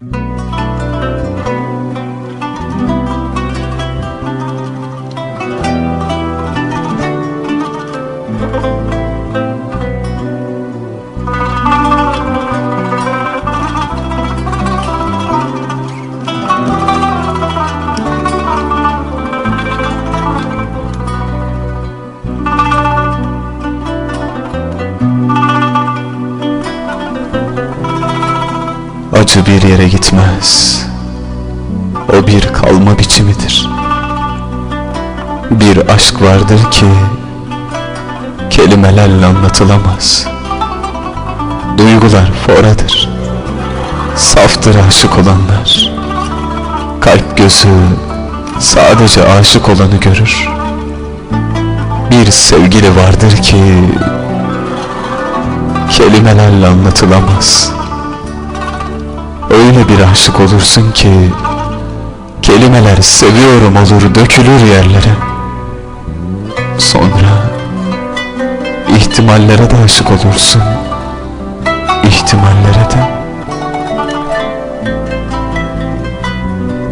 Mm-hmm. Acı bir yere gitmez. O bir kalma biçimidir. Bir aşk vardır ki kelimelerle anlatılamaz. Duygular foradır. Saftır aşık olanlar. Kalp gözü sadece aşık olanı görür. Bir sevgili vardır ki kelimelerle anlatılamaz. Öyle bir aşık olursun ki Kelimeler seviyorum olur dökülür yerlere. Sonra ihtimallere de aşık olursun. İhtimallere de.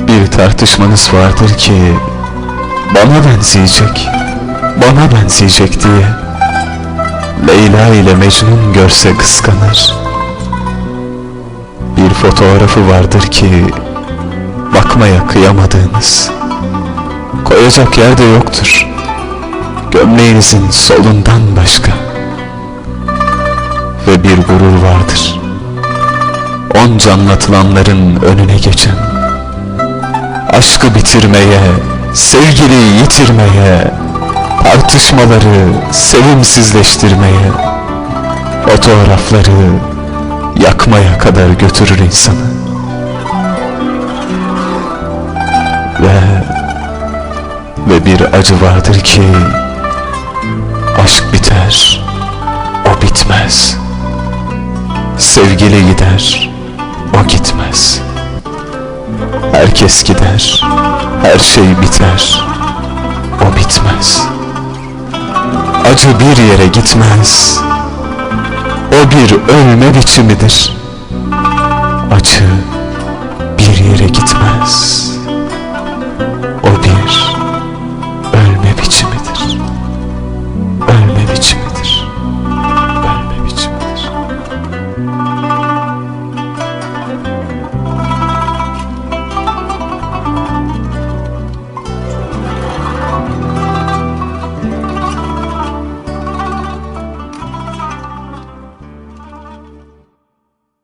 Bir tartışmanız vardır ki Bana benzeyecek Bana benzeyecek diye Leyla ile Mecnun görse kıskanır fotoğrafı vardır ki bakmaya kıyamadığınız. Koyacak yerde yoktur. Gömleğinizin solundan başka. Ve bir gurur vardır. Onca anlatılanların önüne geçen. Aşkı bitirmeye sevgiliyi yitirmeye tartışmaları sevimsizleştirmeye. Fotoğrafları yakmaya kadar götürür insanı. Ve ve bir acı vardır ki aşk biter, o bitmez. Sevgili gider, o gitmez. Herkes gider, her şey biter, o bitmez. Acı bir yere gitmez. Bir ölme biçimidir. Acı